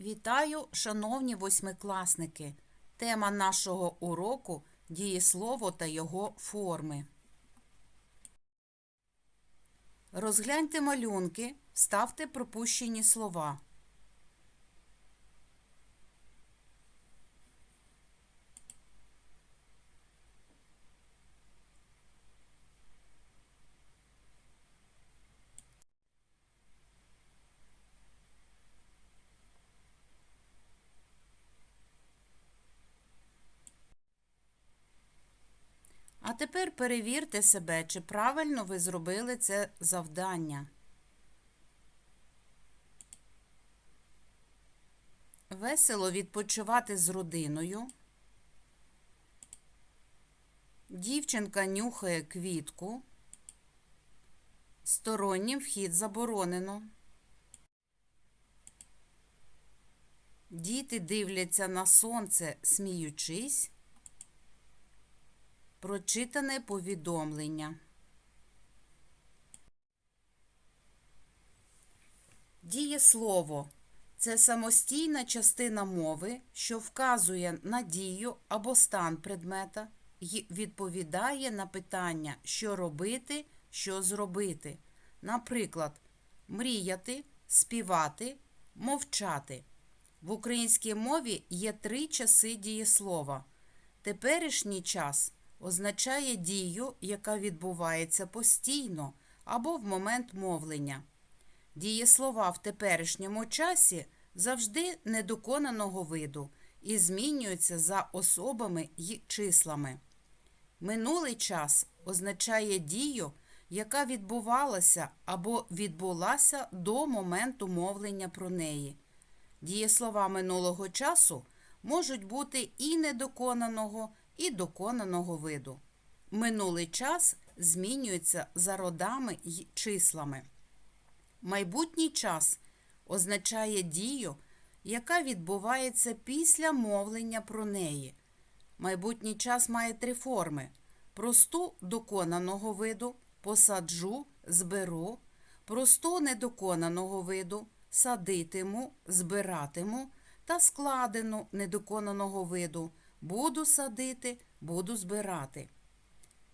Вітаю, шановні восьмикласники! Тема нашого уроку дієслово та його форми. Розгляньте малюнки, вставте пропущені слова. А тепер перевірте себе, чи правильно ви зробили це завдання. Весело відпочивати з родиною. Дівчинка нюхає квітку. Стороннім вхід заборонено. Діти дивляться на сонце, сміючись. Прочитане повідомлення. Дієслово це самостійна частина мови, що вказує на дію або стан предмета і відповідає на питання, що робити, що зробити. Наприклад, мріяти, співати, мовчати. В українській мові є три часи дієслова. Теперішній час означає дію, яка відбувається постійно або в момент мовлення. Дієслова в теперішньому часі завжди недоконаного виду і змінюються за особами й числами. Минулий час означає дію, яка відбувалася або відбулася до моменту мовлення про неї. Дієслова минулого часу можуть бути і недоконаного, і доконаного виду. Минулий час змінюється за родами й числами. Майбутній час означає дію, яка відбувається після мовлення про неї. Майбутній час має три форми: просту доконаного виду, посаджу, зберу, просту недоконаного виду, садитиму, збиратиму та складену недоконаного виду. Буду садити, буду збирати.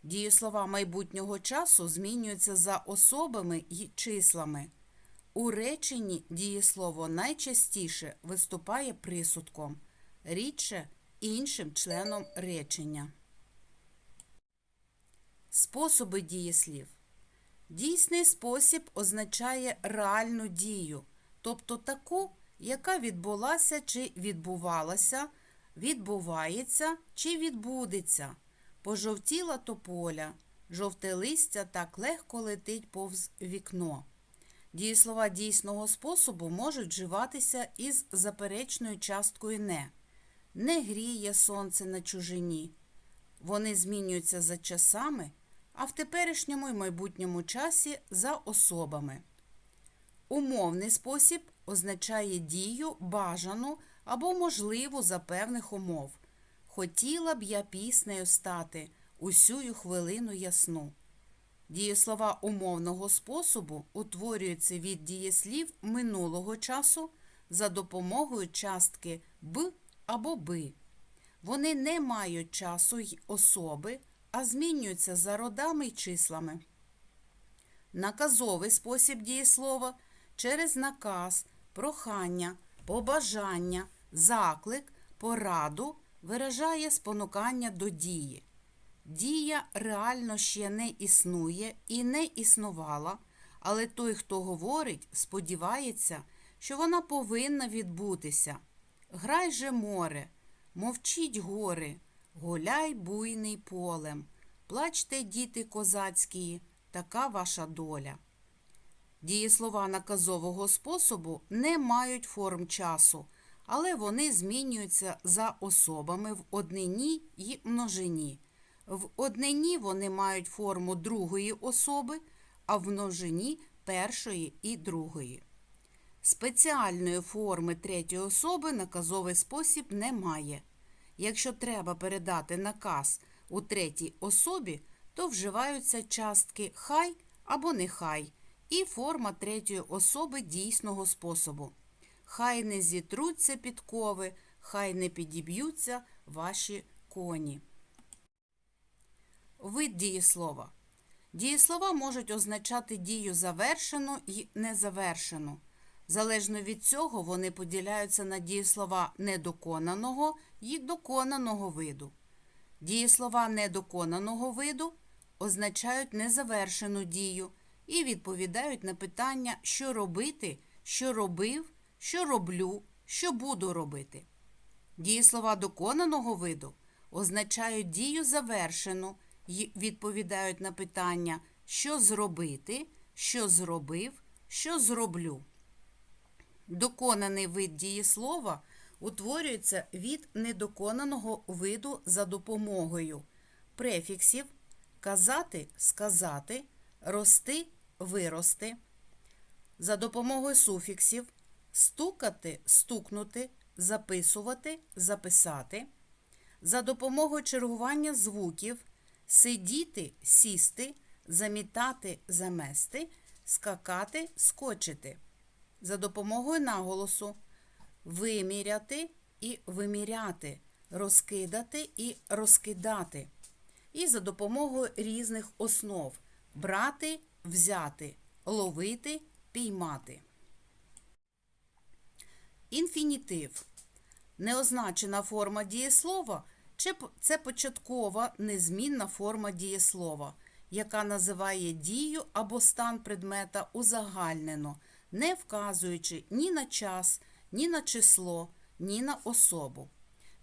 Дієслова майбутнього часу змінюються за особами й числами. У реченні дієслово найчастіше виступає присудком, рідше іншим членом речення. Способи дієслів. Дійсний спосіб означає реальну дію, тобто таку, яка відбулася чи відбувалася, відбувається чи відбудеться. Пожовтіла тополя, жовте листя так легко летить повз вікно. Дієслова дійсного способу можуть вживатися із заперечною часткою не. Не гріє сонце на чужині. Вони змінюються за часами, а в теперішньому і майбутньому часі за особами. Умовний спосіб означає дію бажану або можливу за певних умов. Хотіла б я піснею стати усю хвилину ясну. Дієслова умовного способу утворюються від дієслів минулого часу за допомогою частки б або би. Вони не мають часу й особи, а змінюються за родами й числами. Наказовий спосіб дієслова через наказ, прохання, побажання, заклик, пораду виражає спонукання до дії. Дія реально ще не існує і не існувала, але той, хто говорить, сподівається, що вона повинна відбутися. Грай же море, мовчіть гори, гуляй буйний полем, плачте, діти козацькі, така ваша доля. Дієслова наказового способу не мають форм часу, але вони змінюються за особами в однині й множині. В однині вони мають форму другої особи, а в множині першої і другої. Спеціальної форми третьої особи наказовий спосіб не має. Якщо треба передати наказ у третій особі, то вживаються частки хай або нехай і форма третьої особи дійсного способу. Хай не зітруться підкови, хай не підіб'ються ваші коні. Вид дієслова. Дієслова можуть означати дію завершену і незавершену. Залежно від цього вони поділяються на дієслова недоконаного і доконаного виду. Дієслова недоконаного виду означають незавершену дію і відповідають на питання, що робити, що робив, що роблю, що буду робити. Дієслова доконаного виду означають дію завершену і відповідають на питання, що зробити, що зробив, що зроблю. Доконаний вид дієслова утворюється від недоконаного виду за допомогою префіксів казати, сказати, рости, вирости, за допомогою суфіксів стукати, стукнути, записувати, записати, за допомогою чергування звуків сидіти, сісти, замітати, замести, скакати, скочити за допомогою наголосу виміряти і виміряти, розкидати і розкидати. І за допомогою різних основ брати, взяти, ловити, піймати. Інфінітив неозначена форма дієслова це початкова незмінна форма дієслова, яка називає дію або стан предмета узагальнено – не вказуючи ні на час, ні на число, ні на особу.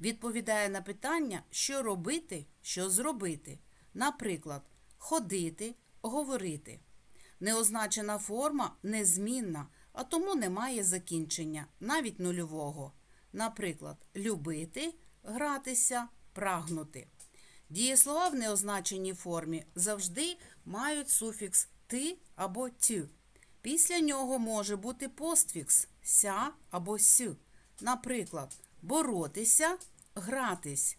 Відповідає на питання, що робити, що зробити. Наприклад, ходити, говорити. Неозначена форма незмінна, а тому немає закінчення, навіть нульового. Наприклад, любити, гратися, прагнути. Дієслова в неозначеній формі завжди мають суфікс ти або тю. Після нього може бути постфікс ся або сю. Наприклад, боротися, гратись.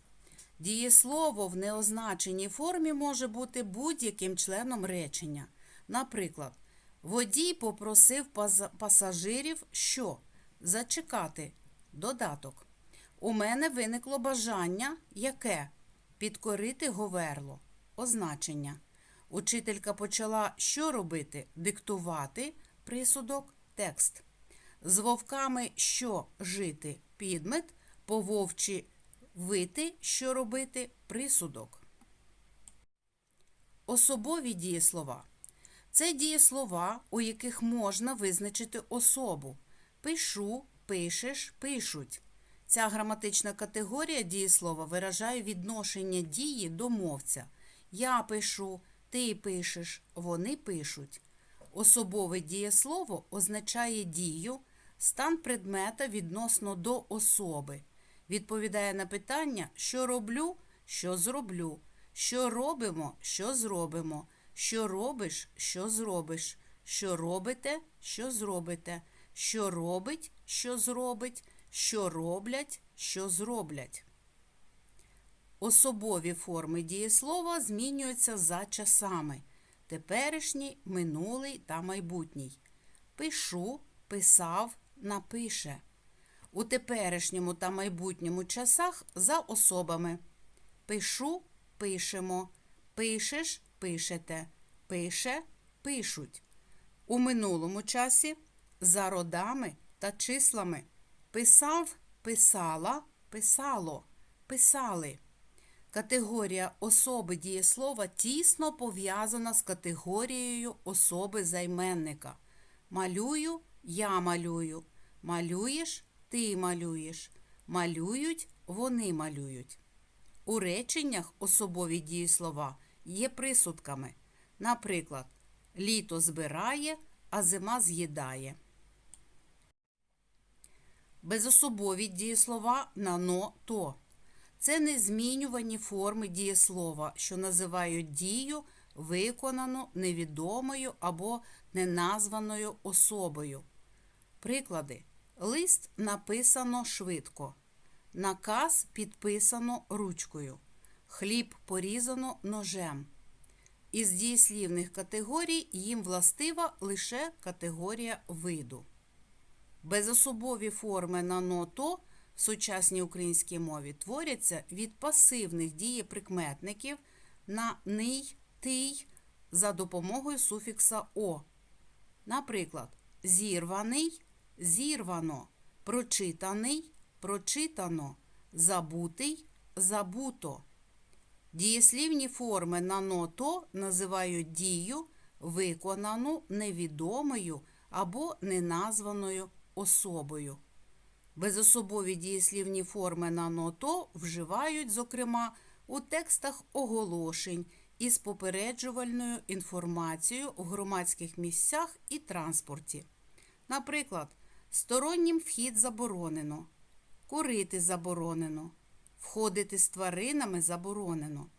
Дієслово в неозначеній формі може бути будь-яким членом речення. Наприклад, водій попросив пасажирів, що зачекати додаток. У мене виникло бажання яке підкорити говерло. Означення. Учителька почала що робити? Диктувати присудок, текст. З вовками що жити підмет, по вовчі вити, що робити присудок. Особові дієслова. Це дієслова, у яких можна визначити особу. Пишу, пишеш, пишуть. Ця граматична категорія дієслова виражає відношення дії до мовця. Я пишу. Ти пишеш, вони пишуть. Особове дієслово означає дію, стан предмета відносно до особи. Відповідає на питання, що роблю, що зроблю, що робимо, що зробимо, що робиш, що зробиш, що робите, що зробите, що робить, що зробить, що роблять, що зроблять. Особові форми дієслова змінюються за часами теперішній, минулий та майбутній. Пишу, писав, напише. У теперішньому та майбутньому часах за особами. Пишу, пишемо, пишеш, пишете, пише, пишуть. У минулому часі за родами та числами. Писав, писала, писало, писали. Категорія особи дієслова тісно пов'язана з категорією особи займенника. Малюю, я малюю. Малюєш, ти малюєш. Малюють, вони малюють. У реченнях особові дієслова є присудками. Наприклад, літо збирає, а зима з'їдає. Безособові дієслова на но то. Це незмінювані форми дієслова, що називають дію виконану невідомою або неназваною особою. Приклади. Лист написано швидко. Наказ підписано ручкою. Хліб порізано ножем. Із дієслівних категорій їм властива лише категорія виду. Безособові форми на ното в сучасній українській мові творяться від пасивних дієприкметників на ний, тий за допомогою суфікса о. Наприклад, зірваний зірвано, прочитаний прочитано, забутий забуто. Дієслівні форми на ното називають дію, виконану невідомою або неназваною особою. Безособові дієслівні форми на ното вживають, зокрема, у текстах оголошень із попереджувальною інформацією в громадських місцях і транспорті. Наприклад, стороннім вхід заборонено, курити заборонено, входити з тваринами заборонено.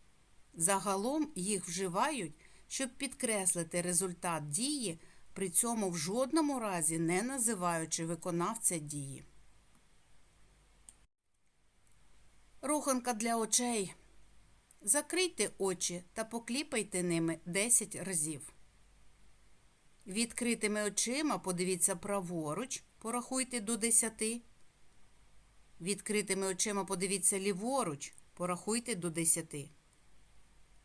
Загалом їх вживають, щоб підкреслити результат дії, при цьому в жодному разі не називаючи виконавця дії. Руханка для очей. Закрийте очі та покліпайте ними 10 разів. Відкритими очима подивіться праворуч, порахуйте до 10. Відкритими очима подивіться ліворуч, порахуйте до 10.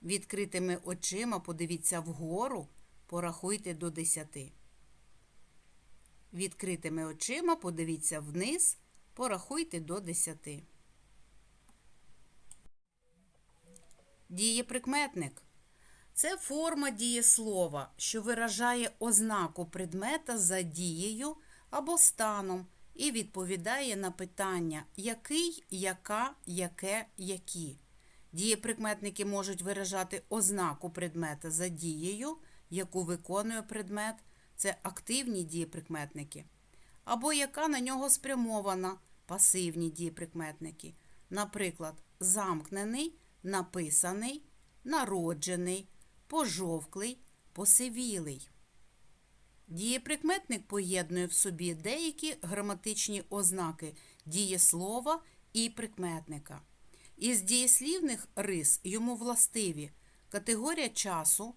Відкритими очима подивіться вгору, порахуйте до 10. Відкритими очима подивіться вниз, порахуйте до 10. Дієприкметник це форма дієслова, що виражає ознаку предмета за дією або станом і відповідає на питання який, яка, яке, які. Дієприкметники можуть виражати ознаку предмета за дією, яку виконує предмет, це активні дієприкметники, або яка на нього спрямована пасивні дієприкметники. Наприклад, замкнений, написаний, народжений, пожовклий, посивілий. Дієприкметник поєднує в собі деякі граматичні ознаки дієслова і прикметника. Із дієслівних рис йому властиві категорія часу,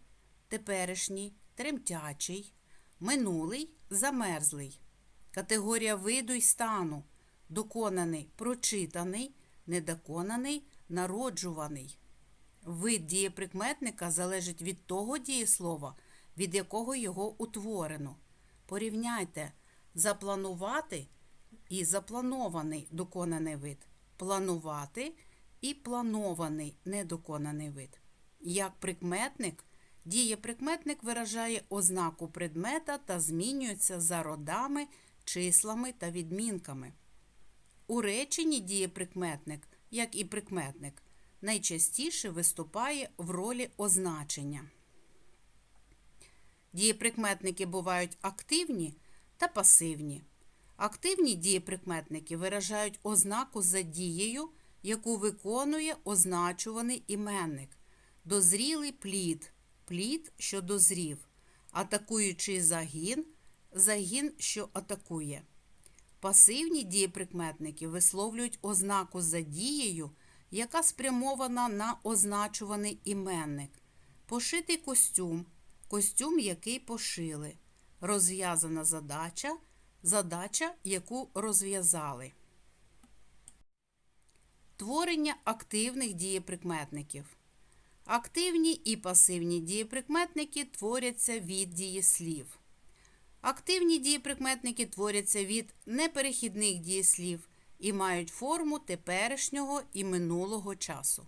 теперішній, тремтячий, минулий, замерзлий, категорія виду й стану, доконаний, прочитаний, недоконаний, народжуваний. Вид дієприкметника залежить від того дієслова, від якого його утворено. Порівняйте запланувати і запланований доконаний вид, планувати і планований недоконаний вид. Як прикметник, дієприкметник виражає ознаку предмета та змінюється за родами, числами та відмінками. У реченні дієприкметник, як і прикметник, найчастіше виступає в ролі означення. Дієприкметники бувають активні та пасивні. Активні дієприкметники виражають ознаку за дією, яку виконує означуваний іменник. Дозрілий плід, плід, що дозрів, атакуючий загін, загін, що атакує. Пасивні дієприкметники висловлюють ознаку за дією, яка спрямована на означуваний іменник. Пошитий костюм, костюм, який пошили. Розв'язана задача, задача, яку розв'язали. Творення активних дієприкметників. Активні і пасивні дієприкметники творяться від дієслів. Активні дієприкметники творяться від неперехідних дієслів і мають форму теперішнього і минулого часу.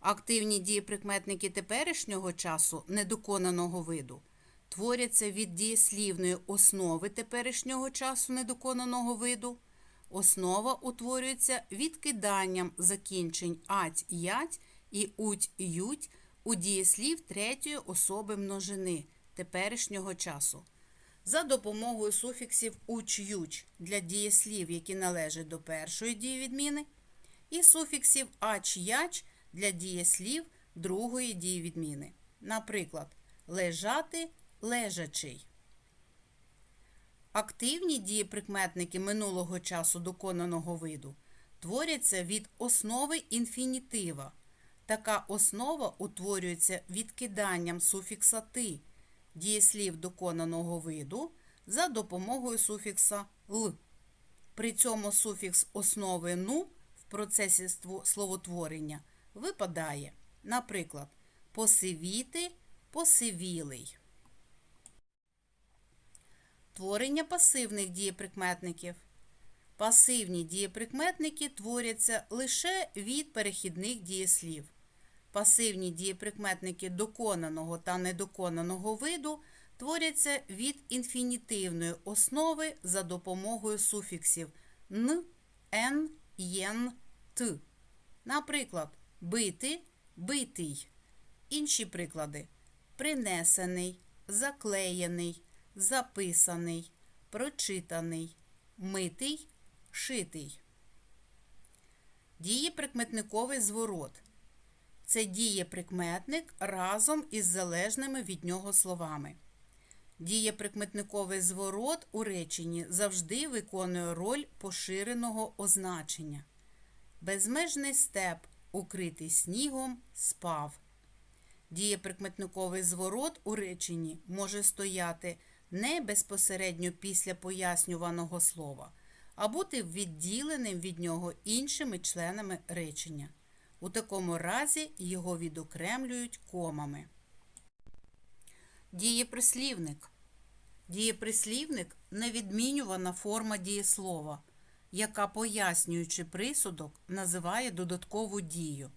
Активні дієприкметники теперішнього часу недоконаного виду творяться від дієслівної основи теперішнього часу недоконаного виду. Основа утворюється відкиданням закінчень ать ять і уть ють у дієслів третьої особи множини теперішнього часу. За допомогою суфіксів уч-юч для дієслів, які належать до першої дієвідміни, і суфіксів ач-яч для дієслів другої дієвідміни. Наприклад, лежати лежачий. Активні дієприкметники минулого часу доконаного виду творяться від основи інфінітива. Така основа утворюється відкиданням суфікса ти дієслів доконаного виду за допомогою суфікса л. При цьому суфікс основи ну в процесі словотворення випадає. Наприклад, посивіти, посивілий. Творення пасивних дієприкметників. Пасивні дієприкметники творяться лише від перехідних дієслів. Пасивні дієприкметники доконаного та недоконаного виду творяться від інфінітивної основи за допомогою суфіксів н, н, єн, т. Наприклад, бити, битий. Інші приклади: принесений, заклеєний, записаний, прочитаний, митий, шитий. Дієприкметниковий зворот. Це дієприкметник разом із залежними від нього словами. Дієприкметниковий зворот у реченні завжди виконує роль поширеного означення. Безмежний степ, укритий снігом, спав. Дієприкметниковий зворот у реченні може стояти не безпосередньо після пояснюваного слова, а бути відділеним від нього іншими членами речення. У такому разі його відокремлюють комами. Дієприслівник. Дієприслівник невідмінювана форма дієслова, яка, пояснюючи присудок, називає додаткову дію.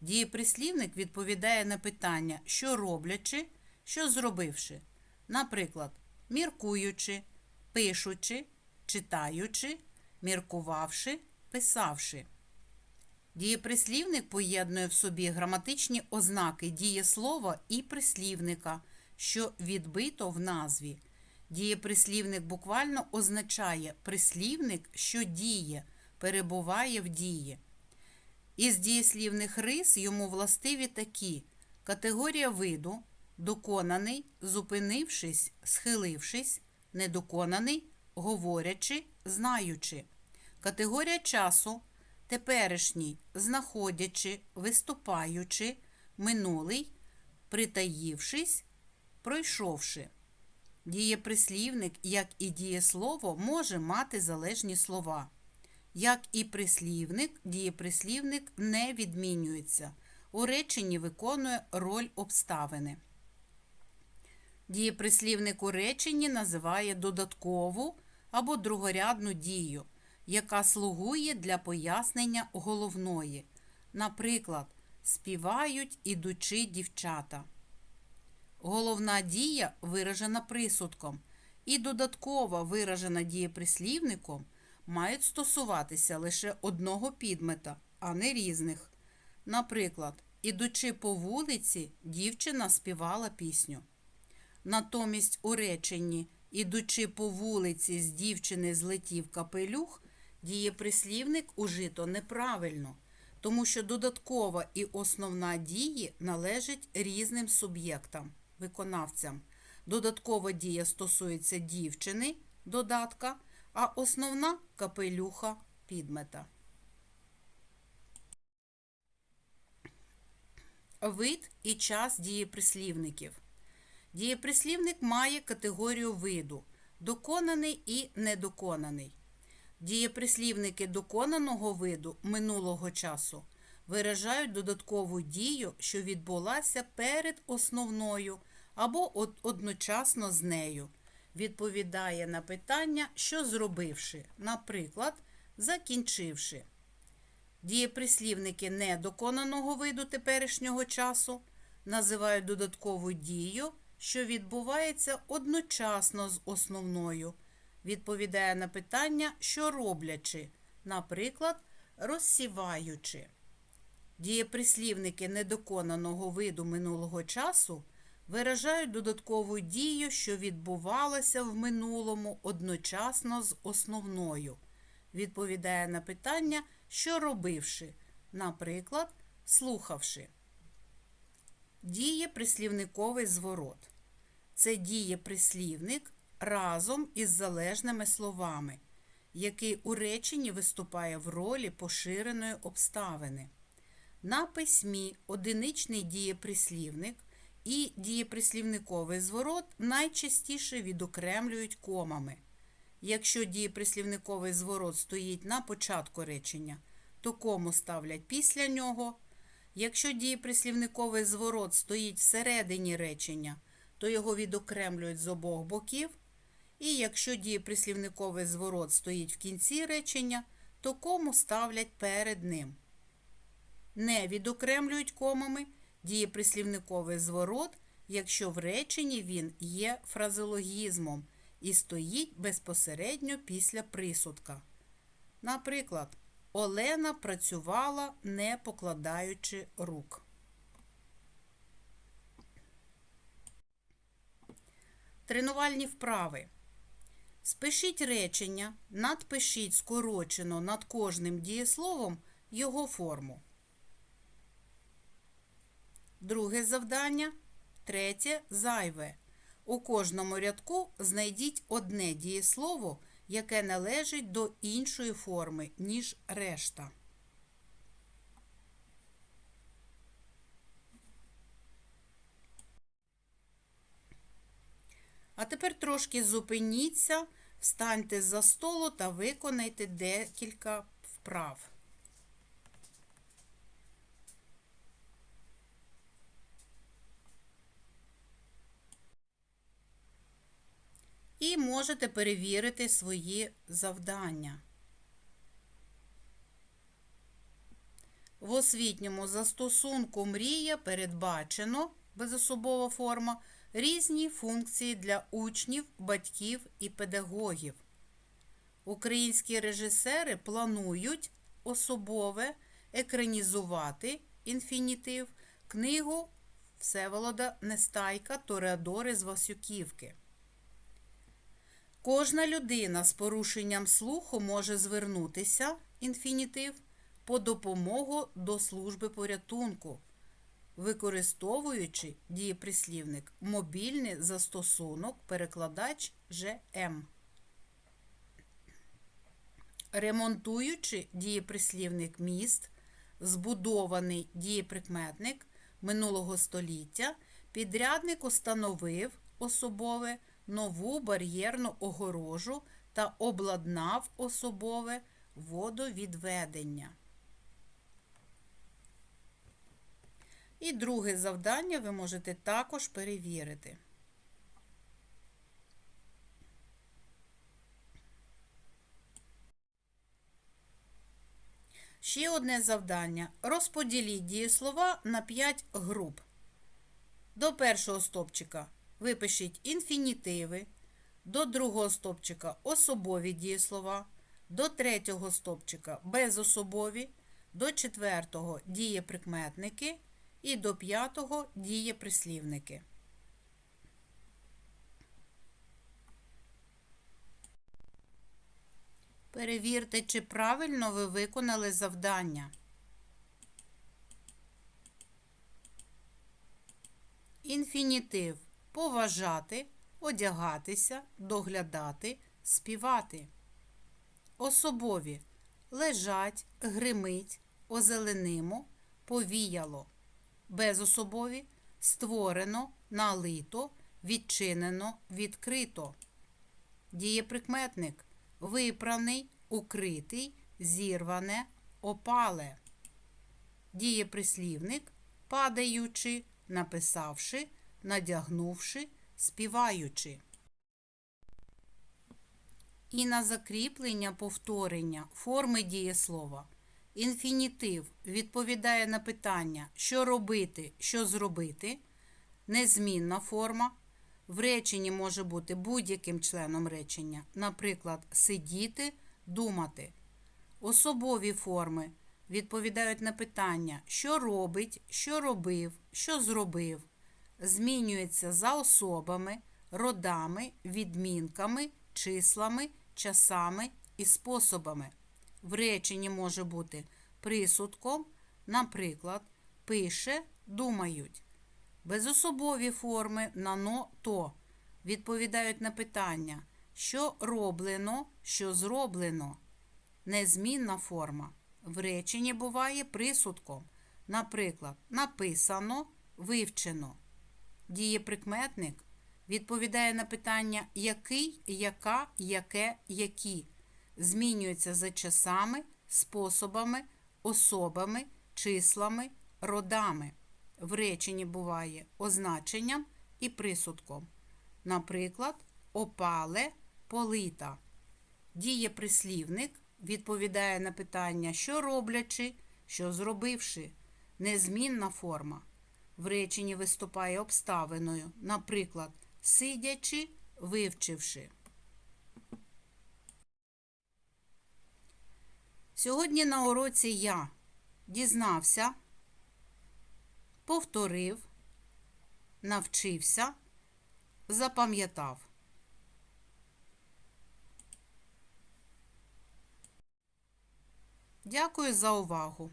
Дієприслівник відповідає на питання, що роблячи, що зробивши. Наприклад, міркуючи, пишучи, читаючи, міркувавши, писавши. Дієприслівник поєднує в собі граматичні ознаки дієслова і прислівника, що відбито в назві. Дієприслівник буквально означає прислівник, що діє, перебуває в дії. Із дієслівних рис йому властиві такі: категорія виду, доконаний, зупинившись, схилившись, недоконаний, говорячи, знаючи. Категорія часу теперішній, знаходячи, виступаючи, минулий, притаївшись, пройшовши. Дієприслівник, як і дієслово, може мати залежні слова. Як і прислівник, дієприслівник не відмінюється. У реченні виконує роль обставини. Дієприслівник у реченні називає додаткову або другорядну дію, яка слугує для пояснення головної. Наприклад, співають ідучи дівчата. Головна дія виражена присудком, і додаткова виражена дієприслівником мають стосуватися лише одного підмета, а не різних. Наприклад, ідучи по вулиці, дівчина співала пісню. Натомість у реченні, ідучи по вулиці з дівчини злетів капелюх, дієприслівник ужито неправильно, тому що додаткова і основна дії належать різним суб'єктам, виконавцям. Додаткова дія стосується дівчини, додатка, а основна капелюха підмета. Вид і час дієприслівників. Дієприслівник має категорію виду доконаний і недоконаний. Дієприслівники доконаного виду минулого часу виражають додаткову дію, що відбулася перед основною або од- одночасно з нею. Відповідає на питання, що зробивши, наприклад, закінчивши. Дієприслівники недоконаного виду теперішнього часу називають додаткову дію, що відбувається одночасно з основною. Відповідає на питання, що роблячи, наприклад, розсіваючи. Дієприслівники недоконаного виду минулого часу виражають додаткову дію, що відбувалася в минулому одночасно з основною. Відповідає на питання, що робивши, наприклад, слухавши. Дієприслівниковий зворот. Це дієприслівник разом із залежними словами, який у реченні виступає в ролі поширеної обставини. На письмі одиничний дієприслівник і дієприслівниковий зворот найчастіше відокремлюють комами. Якщо дієприслівниковий зворот стоїть на початку речення, то кому ставлять після нього. Якщо дієприслівниковий зворот стоїть всередині речення, то його відокремлюють з обох боків. І якщо дієприслівниковий зворот стоїть в кінці речення, то кому ставлять перед ним. Не відокремлюють комами дієприслівниковий зворот, якщо в реченні він є фразеологізмом і стоїть безпосередньо після присудка. Наприклад, Олена працювала, не покладаючи рук. Тренувальні вправи. Спишіть речення, надпишіть скорочено над кожним дієсловом його форму. Друге завдання. Третє зайве. У кожному рядку знайдіть одне дієслово, яке належить до іншої форми, ніж решта. А тепер трошки зупиніться, встаньте за столу та виконайте декілька вправ. І можете перевірити свої завдання. В освітньому застосунку мрія передбачено безособова форма різні функції для учнів, батьків і педагогів. Українські режисери планують особове екранізувати інфінітив книгу Всеволода Нестайка Тореадори з Васюківки. Кожна людина з порушенням слуху може звернутися інфінітив по допомогу до служби порятунку, використовуючи дієприслівник мобільний застосунок перекладач ЖМ. Ремонтуючи дієприслівник міст, збудований дієприкметник минулого століття, підрядник установив особове нову бар'єрну огорожу та обладнав особове водовідведення. І друге завдання ви можете також перевірити. Ще одне завдання. Розподіліть дієслова на 5 груп. До першого стопчика випишіть інфінітиви, до другого стопчика особові дієслова, до третього стопчика безособові, до четвертого дієприкметники і до п'ятого дієприслівники. Перевірте, чи правильно ви виконали завдання. Інфінітив поважати, одягатися, доглядати, співати. Особові лежать, гримить, озеленимо, повіяло. Безособові створено, налито, відчинено, відкрито. Дієприкметник випраний, укритий, зірване, опале. Дієприслівник падаючи, написавши, надягнувши, співаючи. І на закріплення повторення форми дієслова. Інфінітив відповідає на питання, що робити, що зробити. Незмінна форма. В реченні може бути будь-яким членом речення, наприклад, сидіти, думати. Особові форми відповідають на питання, що робить, що робив, що зробив. Змінюється за особами, родами, відмінками, числами, часами і способами. В реченні може бути присудком, наприклад, пише, думають. Безособові форми на но то відповідають на питання, що роблено, що зроблено. Незмінна форма. В реченні буває присудком. Наприклад, написано, вивчено. Дієприкметник відповідає на питання який, яка, яке, які. Змінюється за часами, способами, особами, числами, родами. В реченні буває означенням і присудком. Наприклад, опале, полита. Дієприслівник відповідає на питання, що роблячи, що зробивши. Незмінна форма. В реченні виступає обставиною, наприклад, сидячи, вивчивши. Сьогодні на уроці я дізнався, повторив, навчився, запам'ятав. Дякую за увагу!